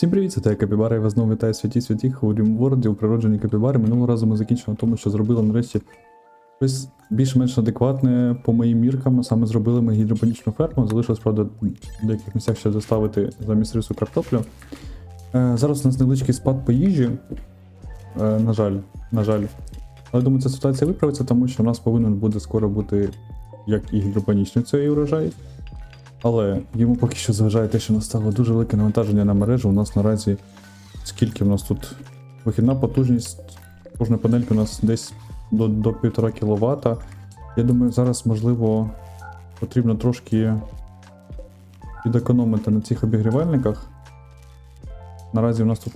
Всім привіт, це я Капібара, я вас знову вітаю святі святіх у Рімворді, у природженні Капібари. Минулого разу ми закінчили на тому, що зробили нарешті щось більш-менш адекватне по моїм міркам. Саме зробили ми гідропонічну ферму. Залишилось, правда, в деяких місцях ще доставити замість рису картоплю. Е, зараз у нас невеличкий спад по їжі. Е, на жаль, на жаль. Але думаю, ця ситуація виправиться, тому що у нас повинен буде скоро бути як і гідропонічний цей урожай. Але йому поки що заважає те, що настало дуже велике навантаження на мережу. У нас наразі скільки в нас тут вихідна потужність кожної панельки у нас десь до, до 1,5 кВт. Я думаю, зараз можливо потрібно трошки підекономити на цих обігрівальниках. Наразі у нас тут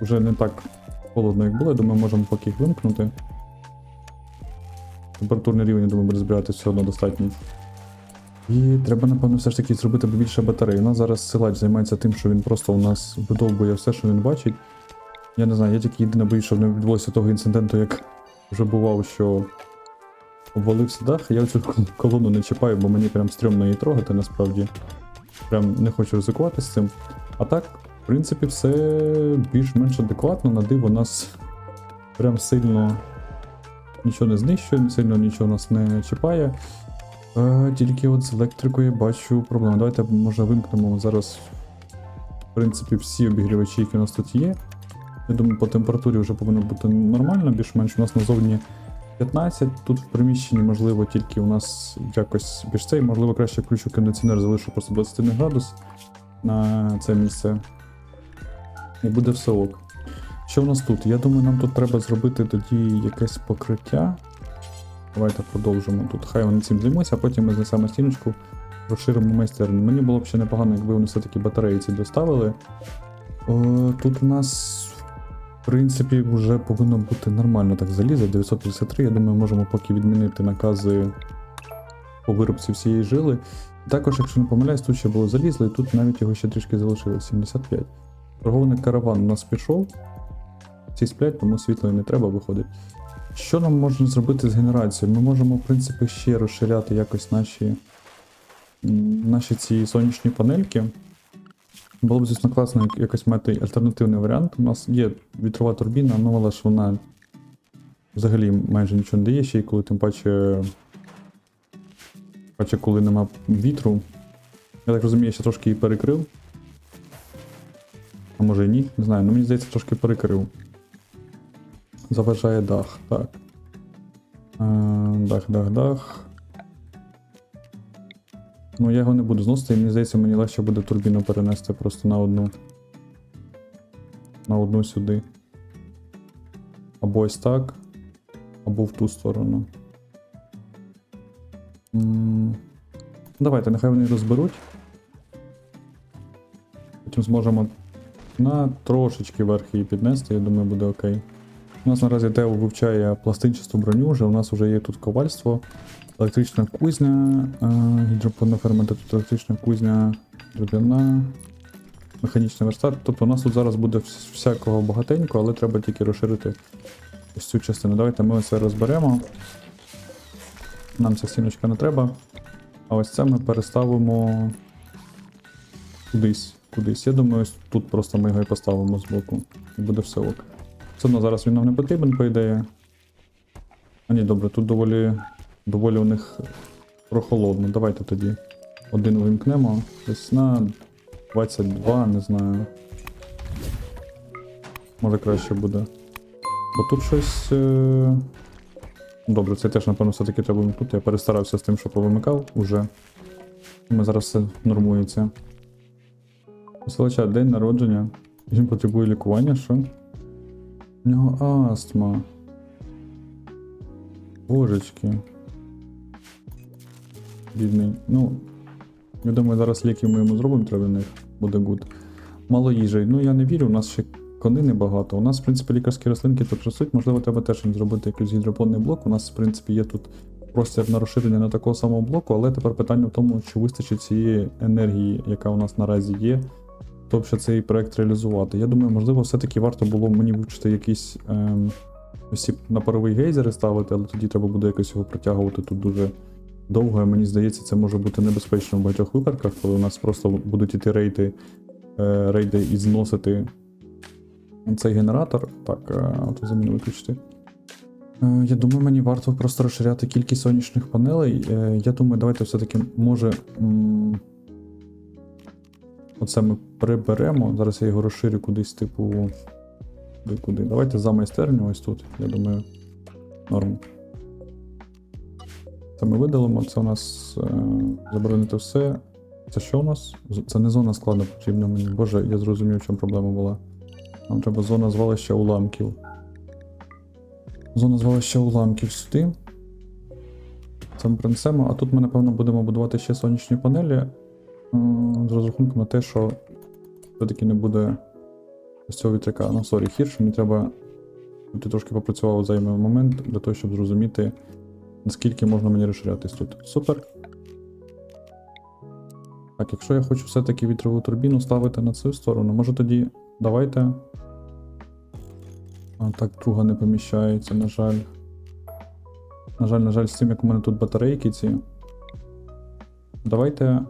вже не так холодно, як було. Я думаю, можемо поки їх вимкнути. Температурний рівень, я думаю, буде збиратися все одно достатній. І треба, напевно, все ж таки зробити більше батарей. У нас зараз силач займається тим, що він просто у нас видовбує все, що він бачить. Я не знаю, я тільки єдине боюсь, щоб не відбулося того інциденту, як вже бував, що обвалився дах. Я цю колону не чіпаю, бо мені прям стрьомно її трогати насправді. Прям не хочу ризикувати з цим. А так, в принципі, все більш-менш адекватно. На диво нас прям сильно нічого не знищує, сильно нічого нас не чіпає. Е, тільки от з електрикою бачу проблему. Давайте може вимкнемо зараз, в принципі, всі обігрівачі, які у нас тут є. Я думаю, по температурі вже повинно бути нормально, більш-менш у нас назовні 15. Тут в приміщенні, можливо, тільки у нас якось більш цей, можливо, краще включу кондиціонер, залишу просто 21 градус на це місце. І буде все ок. Що у нас тут? Я думаю, нам тут треба зробити тоді якесь покриття. Давайте продовжимо тут. Хай вони цим займуться, а потім ми знесемо стіночку, розширимо майстерню. Мені було б ще непогано, якби вони все-таки батареї ці доставили. О, тут у нас, в принципі, вже повинно бути нормально так залізо. 953. Я думаю, можемо поки відмінити накази по виробці всієї жили. Також, якщо не помиляюсь, тут ще було залізло, і тут навіть його ще трішки залишилось. 75. Торговий караван у нас пішов. Ці сплять, тому світло і не треба виходить. Що нам можна зробити з генерацією? Ми можемо, в принципі, ще розширяти якось наші, наші ці сонячні панельки. Було б, звісно, класно якось мати альтернативний варіант. У нас є вітрова турбіна, ну але ж вона взагалі майже нічого не дає, ще й коли тим паче, паче коли нема вітру. Я так розумію, я ще трошки її перекрив. А може і ні, не знаю, ну мені здається, трошки перекрив. Заважає дах, так. Е, Дах, дах, дах. Ну, я його не буду зносити, і мені здається, мені легше буде турбіну перенести просто на одну. На одну сюди. Або ось так, або в ту сторону. Давайте, нехай вони розберуть. Потім зможемо на трошечки верх її піднести, я думаю, буде окей. У нас наразі Тео вивчає пластинчасту броню, вже у нас вже є тут ковальство, електрична кузня, е, гідропонна ферма, де тут електрична кузня, дроб'яна, механічний верстат. Тобто у нас тут зараз буде всякого багатенько, але треба тільки розширити ось цю частину. Давайте ми це розберемо. Нам ця стіночка не треба. А ось це ми переставимо кудись. Кудись. Я думаю, ось тут просто ми його і поставимо з боку. І буде все ок. Все одно зараз він нам не потрібен, по ідеї. А ні, добре, тут доволі, доволі у них прохолодно. Давайте тоді один вимкнемо. Десь на 22, не знаю. Може краще буде. Бо тут щось. Е... Добре, це теж, напевно, все-таки треба вимкнути. Я перестарався з тим, що повимикав уже. Ми зараз все нормується. Поселича день народження. Він потребує лікування, що? У нього астма. Божечки. Бідний. Ну, я думаю, зараз ліків ми йому зробимо треба них. Буде гуд. Мало їжі. Ну я не вірю, у нас ще конини багато. У нас, в принципі, лікарські рослинки тут ростуть. Можливо, треба теж зробити якийсь гідропонний блок. У нас, в принципі, є тут простір на розширення на такого самого блоку, але тепер питання в тому, чи вистачить цієї енергії, яка у нас наразі є, щоб цей проект реалізувати. Я думаю, можливо, все-таки варто було мені вивчити якісь ем, на паровий гейзери ставити, але тоді треба буде якось його протягувати тут дуже довго. Мені здається, це може бути небезпечно в багатьох випадках, коли у нас просто будуть іти рейти е, рейди і зносити цей генератор. Так, е, автозаміну виключити. Е, Я думаю, мені варто просто розширяти кількість сонячних панелей. Е, Я думаю, давайте все-таки може. Оце ми приберемо. Зараз я його розширю кудись, типу. Куди? Давайте за майстерню ось тут. Я думаю, норм. Це ми видалимо. Це у нас е, заборонити все. Це що у нас? Це не зона складу потрібна мені. Боже, я зрозумів, в чому проблема була. Нам треба зона звалища уламків. Зона звалища уламків сюди. Це ми принесемо, а тут ми, напевно, будемо будувати ще сонячні панелі. З розрахунком на те, що все-таки не буде з цього вітряка. Ну, сорі, хірш, мені треба. Ти трошки попрацював зайвий момент для того, щоб зрозуміти, наскільки можна мені розширятись тут. Супер. Так, якщо я хочу все-таки вітрову турбіну ставити на цю сторону, може тоді давайте. А так, друга не поміщається, на жаль. На жаль, на жаль, з тим, як у мене тут батарейки ці. Давайте.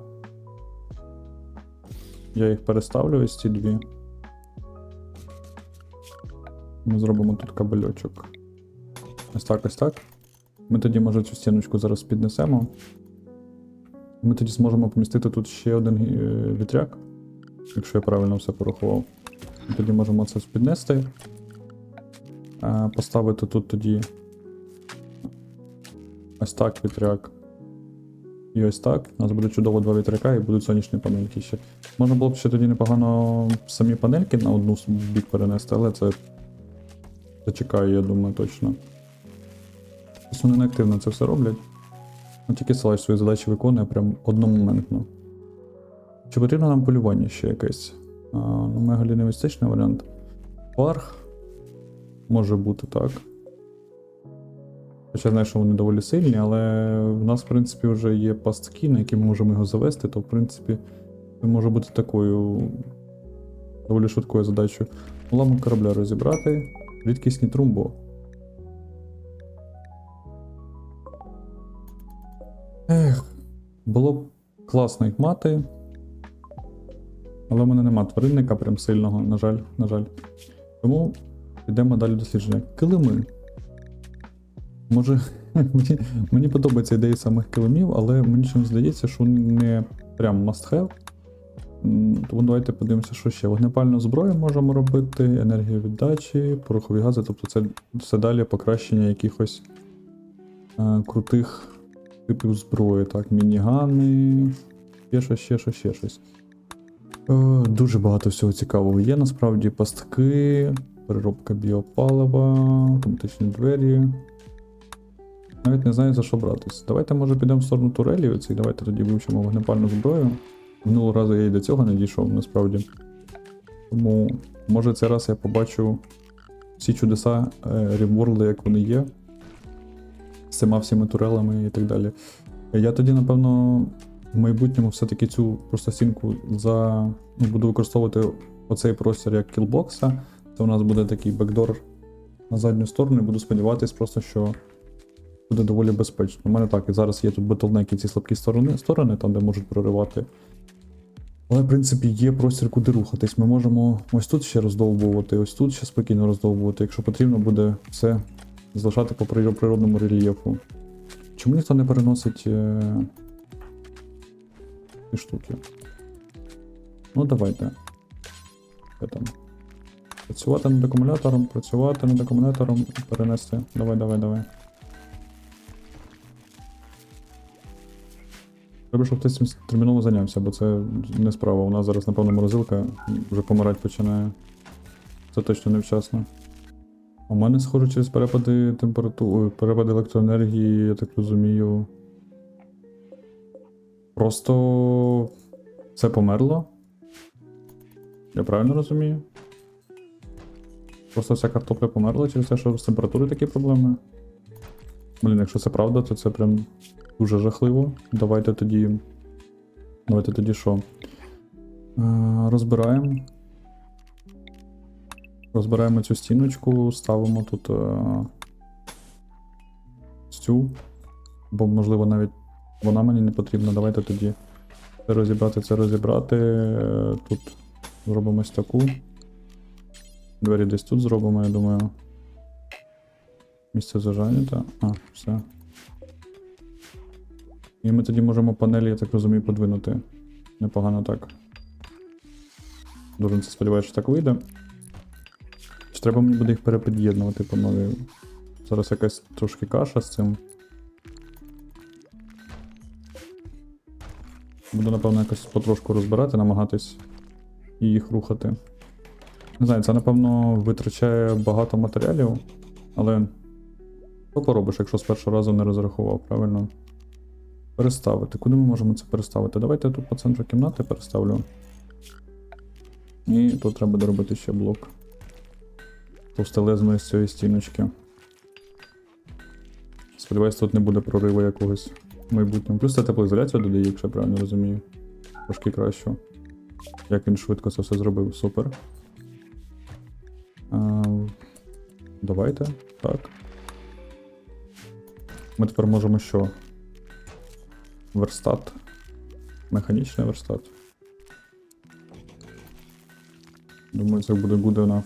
Я їх переставлю ось ці дві. Ми зробимо тут кабельочок. Ось так, ось так. Ми тоді, може, цю стіночку зараз піднесемо. Ми тоді зможемо помістити тут ще один е, вітряк, якщо я правильно все порахував. Ми тоді можемо це піднести. Е, Поставити тут тоді ось так вітряк. І ось так. У нас буде чудово два вітряка і будуть сонячні панельки ще. Можна було б ще тоді непогано самі панельки на одну бік перенести, але це зачекаю, я думаю, точно. Ось вони неактивно це все роблять. Ну, тільки Силач свої задачі виконує прям одномоментно. Чи потрібно нам полювання ще якесь? А, ну, мегаліневістичний варіант. Парх. Може бути так. Хоча знаю, що вони доволі сильні, але в нас, в принципі, вже є пастки, на які ми можемо його завести, то в принципі може бути такою доволі швидкою задачею. Уламок корабля розібрати. Рідкісні трумбо. Ех, було б класно їх мати. Але в мене нема тваринника прям сильного, на жаль, на жаль. Тому йдемо далі дослідження. Килими. Може, мені, мені подобається ідея самих килимів, але мені чомусь здається, що не прям must have. Тому давайте подивимося, що ще. Вогнепальну зброю можемо робити, енергію віддачі, порохові гази, тобто це все далі покращення якихось е, крутих типів зброї. Так, мінігани, ще щось, ще щось, ще щось. Е, дуже багато всього цікавого є. Насправді пастки, переробка біопалива, автоматичні двері. Навіть не знаю за що братись. Давайте, може, підемо в сторону турелі оці, давайте тоді вивчимо вогнепальну зброю. Минулого разу я і до цього не дійшов, насправді. Тому, може, цей раз я побачу всі чудеса е, Рімворлда, як вони є. З цими всіма турелами і так далі. Я тоді, напевно, в майбутньому все-таки цю просто стінку за... ну, буду використовувати оцей простір як кілбокса. Це у нас буде такий бекдор на задню сторону, і буду сподіватись просто, що буде доволі безпечно. У мене так, і зараз є тут ботлнеки ці слабкі сторони, сторони, там, де можуть проривати. Але, в принципі, є простір, куди рухатись. Ми можемо ось тут ще роздовбувати, ось тут ще спокійно роздовбувати. Якщо потрібно, буде все залишати по природному рельєфу. Чому ніхто не переносить е... штуки? Ну, давайте. Що там? Працювати над акумулятором, працювати над акумулятором, перенести. Давай, давай, давай. Треба, щоб хтось цим терміново зайнявся, бо це не справа. У нас зараз, напевно, морозилка вже помирати починає. Це точно невчасно. У мене, схоже, через перепади температури, перепади електроенергії, я так розумію. Просто це померло. Я правильно розумію? Просто вся картопля померла через те, що з температури такі проблеми. Блін, якщо це правда, то це прям дуже жахливо. Давайте тоді. Давайте тоді що? Е, розбираємо. Розбираємо цю стіночку, ставимо тут е, цю. Бо, можливо, навіть вона мені не потрібна. Давайте тоді це розібрати, це розібрати. Е, Тут Зробимо ось таку. Двері десь тут зробимо, я думаю. Місце зажанято. А, все. І ми тоді можемо панелі, я так розумію, подвинути. Непогано так. Дуже це сподіваюся, що так вийде. Чи треба мені буде їх перепід'єднувати по новій? Зараз якась трошки каша з цим. Буду, напевно, якось потрошку розбирати, намагатись і їх рухати. Не знаю, це, напевно, витрачає багато матеріалів, але що поробиш, якщо з першого разу не розрахував, правильно? Переставити. Куди ми можемо це переставити? Давайте я тут по центру кімнати переставлю. І тут треба доробити ще блок. Товстелезної з цієї стіночки. Сподіваюсь, тут не буде прориву якогось в майбутньому. Плюс це теплоізоляцію додає, якщо я правильно розумію. Трошки краще. Як він швидко це все зробив, супер. А, давайте. Так. Ми тепер можемо що? Верстат. Механічний верстат. Думаю, це буде good enough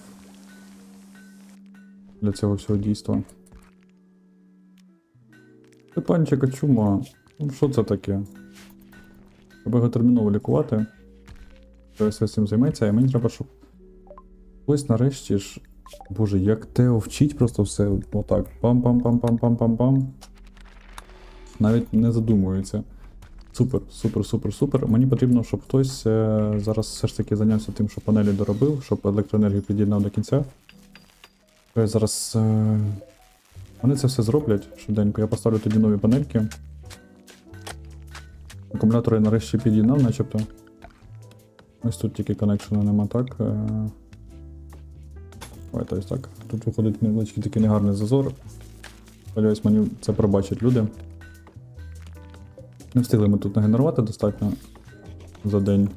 для цього всього дійства. Степанчика чума. Ну що це таке? Треба його терміново лікувати. Хтось цим займеться, а мені треба, щоб. Ось нарешті ж. Боже, як Тео вчить просто все отак. Пам-пам-пам-пам-пам-пам-пам. Навіть не задумується. Супер, супер, супер, супер. Мені потрібно, щоб хтось е, зараз все ж таки зайнявся тим, що панелі доробив, щоб електроенергію під'єднав до кінця. Я зараз. Е, вони це все зроблять швиденько. Я поставлю тоді нові панельки. Акумулятори нарешті під'єднав, начебто. Ось тут тільки коннекшена нема так. Е, Давайте ось так. Тут виходить невеличкий такий негарний зазор. Сподіваюсь, мені це пробачать люди. Не встигли ми тут нагенерувати достатньо за день.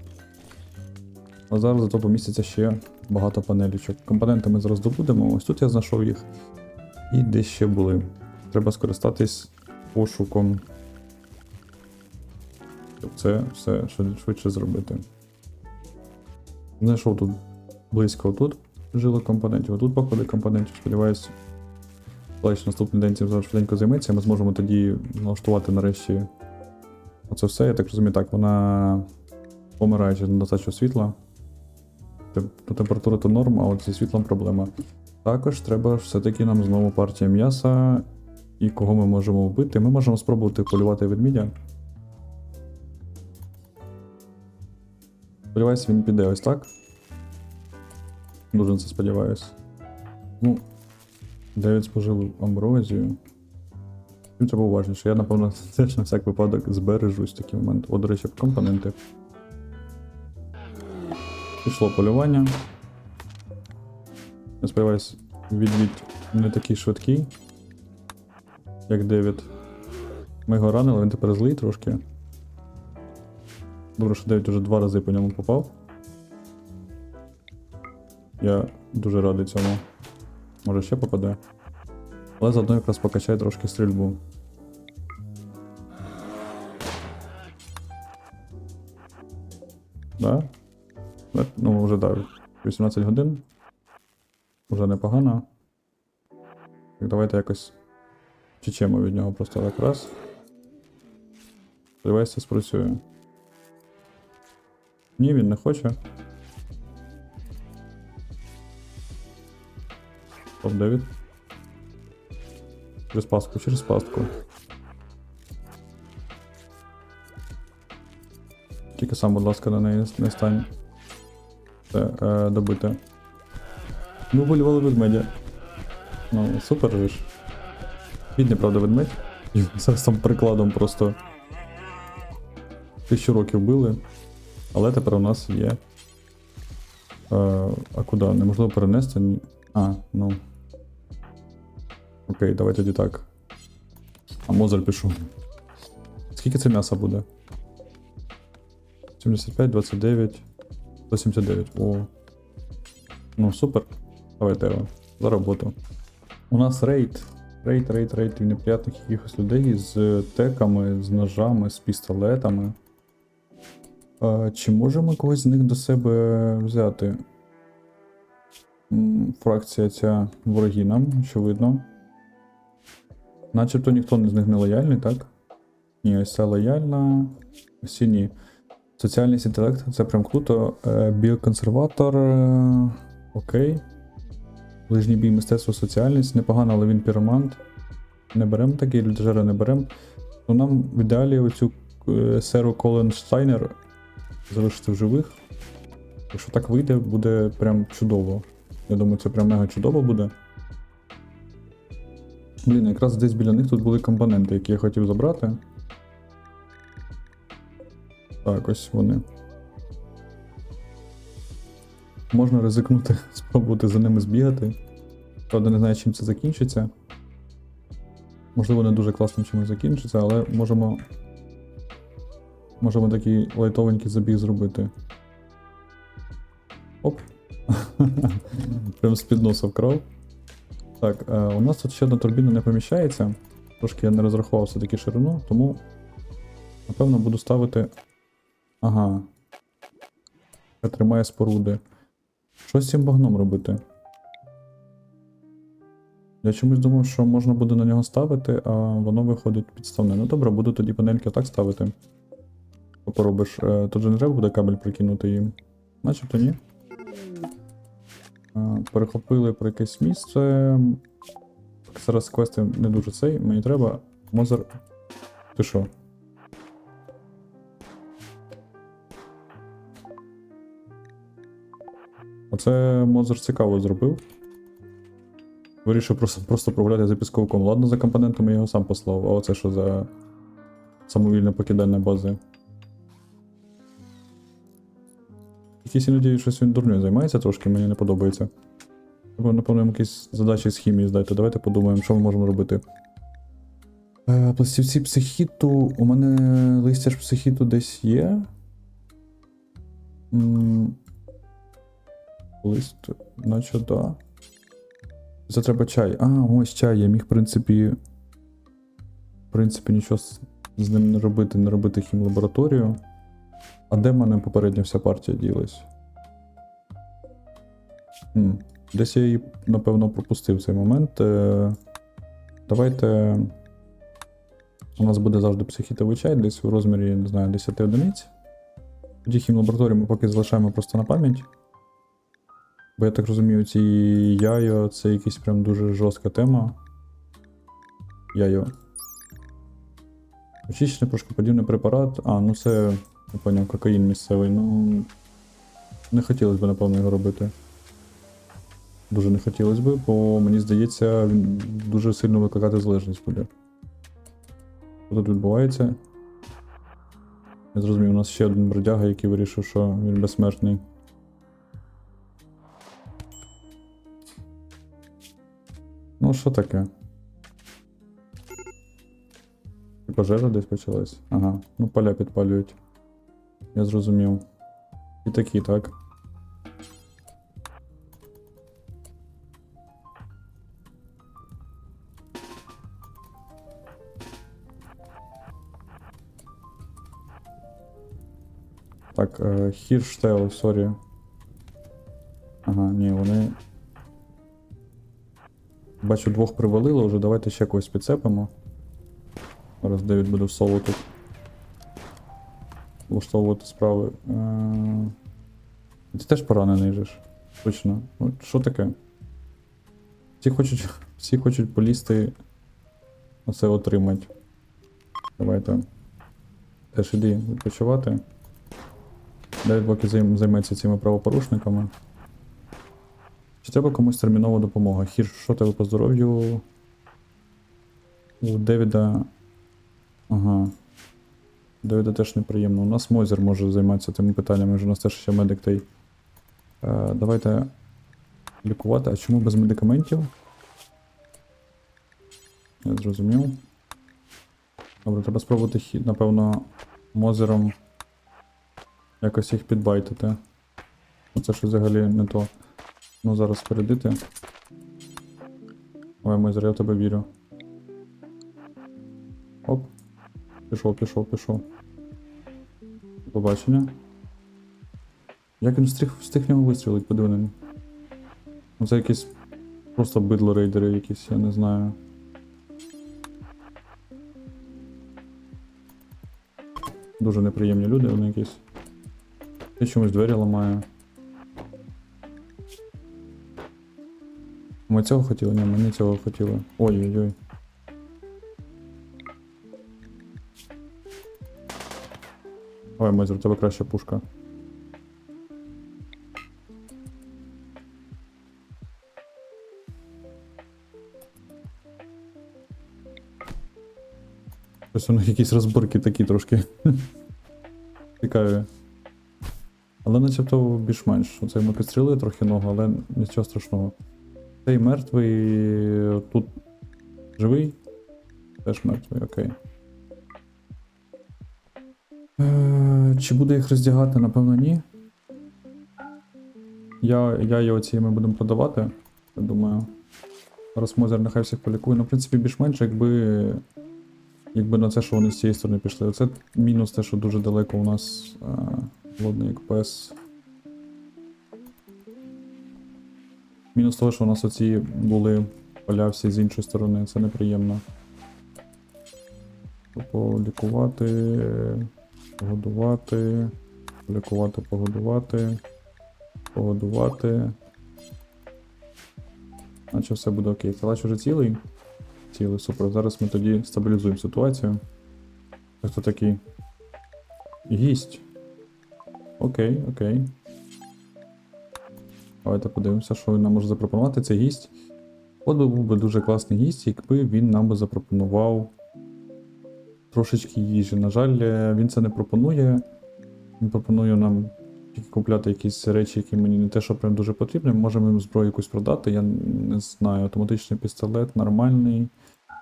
А зараз зато поміститься ще багато панелічок. Компоненти ми зараз добудемо. Ось тут я знайшов їх. І десь ще були. Треба скористатись пошуком. Щоб це все швидше зробити. Знайшов тут близько тут жило компонентів, а тут походи компонентів. Сподіваюсь, Флеш наступний день цим зараз швиденько займеться, ми зможемо тоді налаштувати нарешті оце все. Я так розумію, так, вона помирає через недостачу світла. Ну, Температура то норм, а от зі світлом проблема. Також треба все-таки нам знову партія м'яса. І кого ми можемо вбити? Ми можемо спробувати полювати ведмідя. Сподіваюсь, він піде ось так. Дуже на це сподіваюсь. Ну, Девід спожив амброзію. Він треба уважніше. Я, напевно, теж на всяк випадок збережусь такий момент. О, до речі, компоненти. Пішло полювання. Я сподіваюсь, відвід не такий швидкий, як Девід. Ми його ранили, він тепер злий трошки. Добре, що Девід уже два рази по ньому попав. Я дуже радий цьому. Може ще попаде. Але заодно якраз покачає трошки стрільбу. Да? Ну, вже так. 18 годин. Уже непогано. Так, давайте якось чечемо від нього просто так раз. Сподіваюся, спрацює. Ні, він не хоче. Топ Девід. Через пастку, через пастку. Тільки сам, будь ласка, на неї не стань. Це е, добити. Ми вболівали ведмедя. Ну, супер же ж. Бідний, правда, ведмедь. Зараз там прикладом просто. Тисячу років били. Але тепер у нас є. Е, а куди? Неможливо перенести? А, ну. Окей, давай тоді так. А Мозель пішов. Скільки це м'яса буде? 75, 29, 179. О. Ну, супер. Давайте його. За роботу. У нас рейд. Рейд, рейд, рейд і неприятних якихось людей з теками, з ножами, з пістолетами. А, чи можемо когось з них до себе взяти? Фракція ця вороги нам, очевидно. Начебто ніхто з них не лояльний, так? Ні, ось ця лояльна. Всі ні. Соціальний інтелект це прям круто. Е, Біоконсерватор. е, Окей. Ближній бій мистецтво соціальність. Непогано, але він піромант. Не беремо такий, людожера не беремо. Ну нам в ідеалі оцю е, серу Колен Штайнер залишити в живих. Якщо так вийде, буде прям чудово. Я думаю, це прям мега чудово буде. Блін, якраз десь біля них тут були компоненти, які я хотів забрати. Так, ось вони. Можна ризикнути, спробувати за ними збігати. Правда, не знаю, чим це закінчиться. Можливо, не дуже класно чимось закінчиться, але можемо. Можемо такий лайтовенький забіг зробити. Оп. Прям з-під носа вкрав. Так, е, у нас тут ще одна турбіна не поміщається. Трошки я не розрахував все-таки ширину, тому напевно буду ставити. Ага. Я тримає споруди. Що з цим багном робити? Я чомусь думав, що можна буде на нього ставити, а воно виходить підставне. Ну добре, буду тоді панельки так ставити. Що? Е, Тут же не треба буде кабель прикинути їм. Начебто ні. Е, Перехопили про якесь місце. Зараз квести не дуже цей, мені треба. Мозер. Ти що? Оце Мозер цікаво зробив. Вирішив просто, просто прогуляти за пісковиком. Ладно, за компонентами я його сам послав, а оце що за самовільне покидання бази. Якісь іноді щось він дурньою займається трошки, мені не подобається. Треба, напевно, якісь задачі з хімії здати. Давайте подумаємо, що ми можемо робити. Е, пластівці психіту. У мене листя ж психіту десь є. М, Лист, наче да. Це треба чай. А, ось чай. Я міг, в принципі. В принципі, нічого з ним не робити, не робити хімлабораторію. А де в мене попередня вся партія ділась? Десь я її, напевно, пропустив цей момент. Е, Давайте. У нас буде завжди психітовий чай, десь у розмірі, я не знаю, 10 одиниць. Тоді хімлабораторію ми поки залишаємо просто на пам'ять. Бо я так розумію, ці яйо це якась прям дуже жорстка тема. Яйо. Очищений порошкоподібний препарат. А, ну це, я поняв, кокаїн місцевий. Ну. Не хотілося б, напевно, його робити. Дуже не хотілося б, бо мені здається, він дуже сильно викликати залежність буде. Що тут відбувається? Я зрозумів, у нас ще один бродяга, який вирішив, що він безсмертний. Ну, що таке? Пожежа десь почалась? Ага, ну поля підпалюють. Я зрозумів. І такі, так. Так, Хірштейл, сорі. Ага, ні, вони. Бачу, двох привалило вже, давайте ще когось підцепимо. Зараз Девід буде в соло тут. Влаштовувати справи. Е, Ти теж поранений же ж. Точно. Ну, що таке? Всі хочуть, всі хочуть полізти оце отримати. Давайте. Теж іди відпочивати. Девід поки займеться цими правопорушниками. Чи треба комусь термінова допомога? Хір, що тебе по здоров'ю? У Девіда. Ага. Девіда теж неприємно. У нас Мозер може займатися тими питаннями, вже у нас теж ще медик той. Е, давайте лікувати. А чому без медикаментів? Я зрозумів. Добре, треба спробувати напевно, Мозером якось їх підбайтити. Ну, Це ж взагалі не то. Ну, зараз передити. Ой, Мойзер, я в тебе вірю. Оп. Пішов, пішов, пішов. Побачення. Як він встиг, встиг нього вистрілити, подивлений. Ну це якісь просто бидло рейдери якісь, я не знаю. Дуже неприємні люди, вони якісь. Я чомусь двері ламаю. Ми цього хотіли? Ні, ми не цього хотіли. Ой-ой-ой. Ой, Мойзер, у тебе краща пушка. Щось у них якісь розборки такі трошки. Цікаві. Але начебто більш-менш. Оце ми підстрілили трохи ногу, але нічого страшного. Цей мертвий. Тут живий? Теж мертвий, окей. Е, Чи буде їх роздягати? Напевно, ні. Я, я його ці ми будемо продавати. Я думаю. Зараз Мозер нехай всіх полікує. Ну, в принципі, більш-менш, якби. Якби на це, що вони з цієї сторони пішли. Оце мінус те, що дуже далеко у нас е, голодний як пес. Мінус того, що у нас оці були поля всі з іншої сторони, це неприємно. Полікувати, погодувати, полікувати, погодувати, погодувати. Наче все буде окей. Калач уже цілий. Цілий, супер. Зараз ми тоді стабілізуємо ситуацію. Хто такий? Гість. Окей, окей. Давайте подивимося, що він нам може запропонувати. Цей гість. От би був би дуже класний гість, якби він нам би запропонував трошечки їжі. На жаль, е, він це не пропонує. Він пропонує нам тільки купляти якісь речі, які мені не те, що прям дуже потрібні. Можемо їм зброю якусь продати, я не знаю. Автоматичний пістолет, нормальний.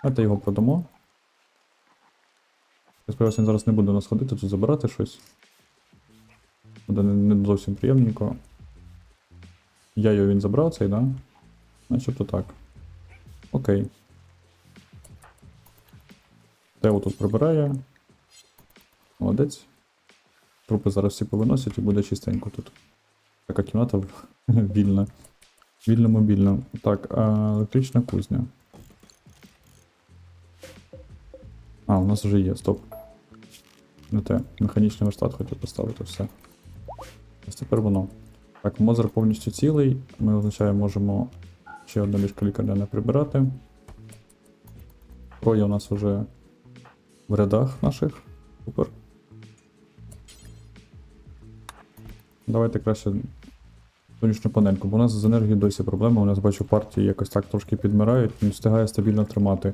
Давайте його продамо. Я сподіваюся, він зараз не буде у нас ходити, тут забирати щось. Буде не, зовсім приємненько. Я його він забрав цей, да? Начебто так. Окей. Тео тут прибирає. Молодець. Трупи зараз всі повиносять і буде чистенько тут. Така кімната вільна. Вільно мобільна. Так, електрична кузня. А, у нас вже є, стоп. Не те. Механічний верстат хотів поставити все. Ось тепер воно. Так, Мозер повністю цілий. Ми означає, можемо ще одне ліжко лікарня прибирати. Троє у нас вже в рядах наших. Супер. Давайте краще сонячну панельку, бо у нас з енергією досі проблема. У нас бачу партії якось так трошки підмирають, не встигає стабільно тримати.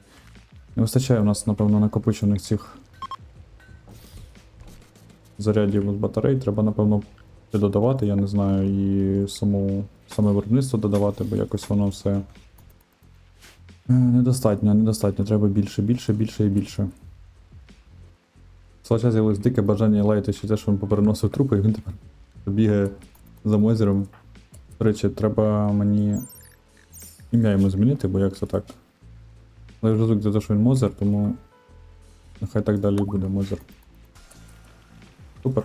Не вистачає у нас, напевно, накопичених цих зарядів з батарей. Треба, напевно, додавати, я не знаю, і саму, саме виробництво додавати, бо якось воно все. е, Недостатньо, недостатньо. Треба більше, більше, більше і більше. Свого з'явилось дике бажання лаяти ще те, що він попереносив трупи, і він тепер бігає за мозером. До речі, треба мені ім'я йому змінити, бо як це так. Але вже звик за те, що він мозер, тому нехай так далі буде мозер. Супер.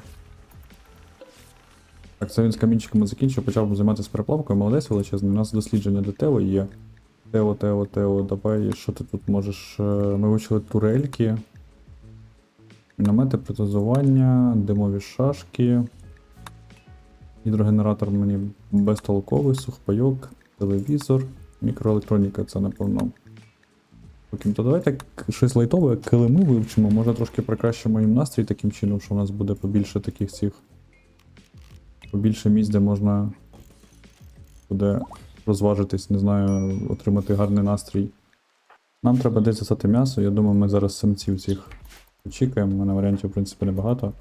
Так, це він з камінчиками закінчив, почав займатися переплавкою, молодець величезний. У нас дослідження до Тео є. Тео, Тео, Тео, давай, що ти тут можеш. Е, Ми вивчили турельки. Міномети протезування, димові шашки. Гідрогенератор мені безтолковий, сухпайок, телевізор, мікроелектроніка це напевно. То давайте щось лайтове, килими вивчимо, може трошки прикращимо їм настрій таким чином, що у нас буде побільше таких цих. Побільше місць, де можна буде розважитись, не знаю, отримати гарний настрій. Нам треба десь засати м'ясо, я думаю, ми зараз самців цих очікуємо, мене варіантів, в принципі, небагато.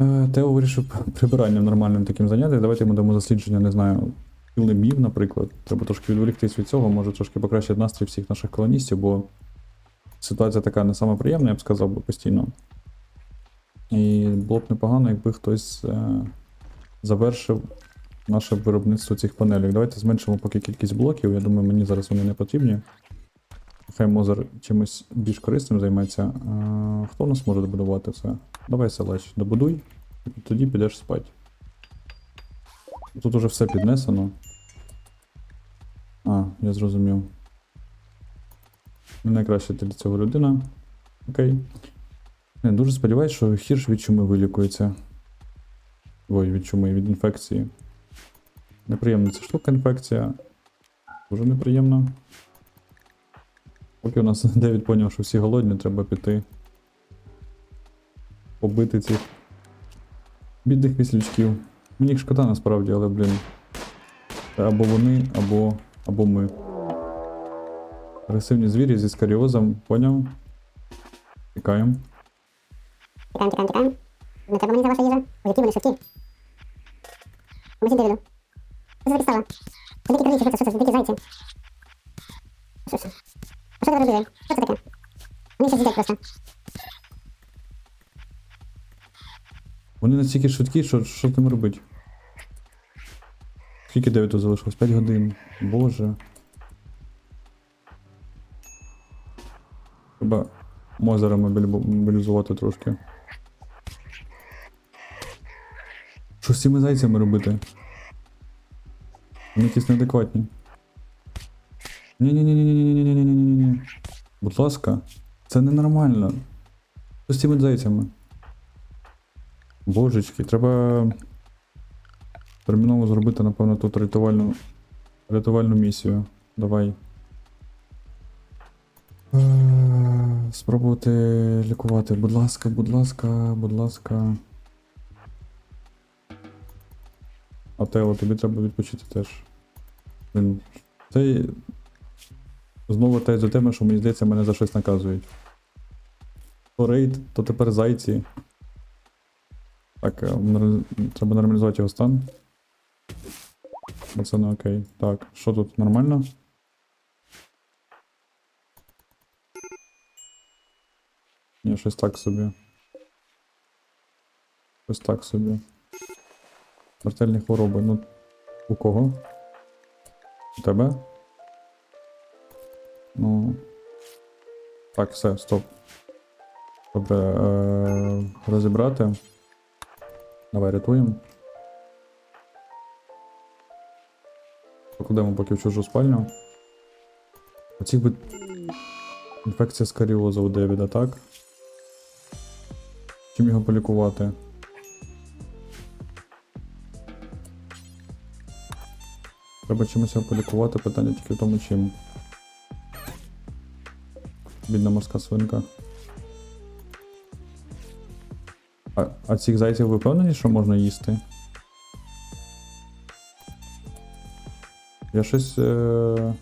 Е, Тео вирішив прибиранням нормальним таким заняти. Давайте йому дамо дослідження, не знаю, килимів, наприклад. Треба трошки відволіктись від цього, може трошки покращити настрій всіх наших колоністів, бо ситуація така не сама приємна, я б сказав би постійно. І було б непогано, якби хтось е, завершив наше виробництво цих панелей. Давайте зменшимо поки кількість блоків. Я думаю, мені зараз вони не потрібні. Хай Мозер чимось більш корисним займеться. А, хто у нас може добудувати це? Давай, Селеч, добудуй, і тоді підеш спати. Тут уже все піднесено. А, я зрозумів. Не найкраща для цього людина. Окей. Не, дуже сподіваюсь, що хірш від чуми вилікується. Ой, від чуми, від інфекції. Неприємна ця штука інфекція. Дуже неприємно. Поки у нас Девід поняв, що всі голодні, треба піти. Побити цих бідних віслючків. Мені їх шкода насправді, але, блін. Або вони, або, або ми. Агресивні звірі зі скаріозом, поняв? Тікаємо. Тікаємо, тікаємо, тікаємо. Не треба мені за ваша їжа. Які вони швидкі. Поможіть Девіду. Що це за? Це дикі кролиці, що це, що це дикі зайці. Що це? А що ти робили? Що це таке? Вони ще просто. Вони настільки швидкі, що що там робити? Скільки Девіду залишилось? 5 годин. Боже. Треба Мозера мобілізувати трошки. Що з цими зайцями робити? Вони якісь неадекватні. Ні-ні-ні-ні-ні-ні-ні-ні-ні-ні. Будь ласка, це ненормально. Що з цими зайцями? Божечки, треба терміново зробити, напевно, тут рятувальну, рятувальну місію. Давай. Спробувати лікувати. Будь ласка, будь ласка, будь ласка. А Тео, тобі треба відпочити теж. Блін, Це знову те за теми, що мені здається, мене за щось наказують. То рейд, то тепер зайці. Так, е, треба нормалізувати його стан. Це не окей. Так, що тут нормально? Ні, щось так собі. Щось так собі. Смертельні хвороби. Ну. У кого? У тебе? Ну. Так, все, стоп. Добре, е- розібрати. Давай рятуємо. Покладемо поки в чужу спальню. Оці би. Інфекція скаріоза у Девіда, так? Чим його полікувати? Треба чимось його полікувати, питання тільки в тому чим. Бідна морська свинка. А, а цих зайців ви впевнені, що можна їсти? Я щось. Е...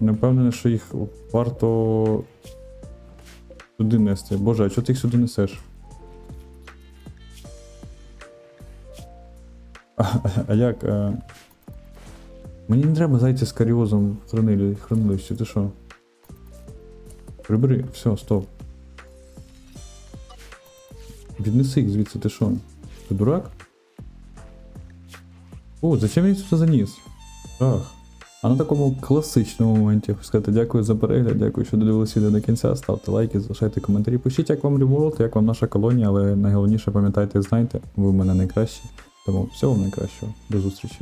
Не впевнений, що їх варто сюди нести. Боже, а чого ти їх сюди несеш? А, а як? Е... Мені не треба зайця з каріозом в хранилі- хранилищі, ти що? Прибери, все, стоп. Віднеси їх звідси, ти що? Ти дурак? О, зачем я їх сюди заніс? Ах. А на такому класичному моменті хочу сказати дякую за перегляд, дякую, що додивилися відео до кінця. Ставте лайки, залишайте коментарі. Пишіть, як вам Reworld, як вам наша колонія, але найголовніше пам'ятайте і знайте, ви в мене найкращі. Тому всього вам найкращого. До зустрічі.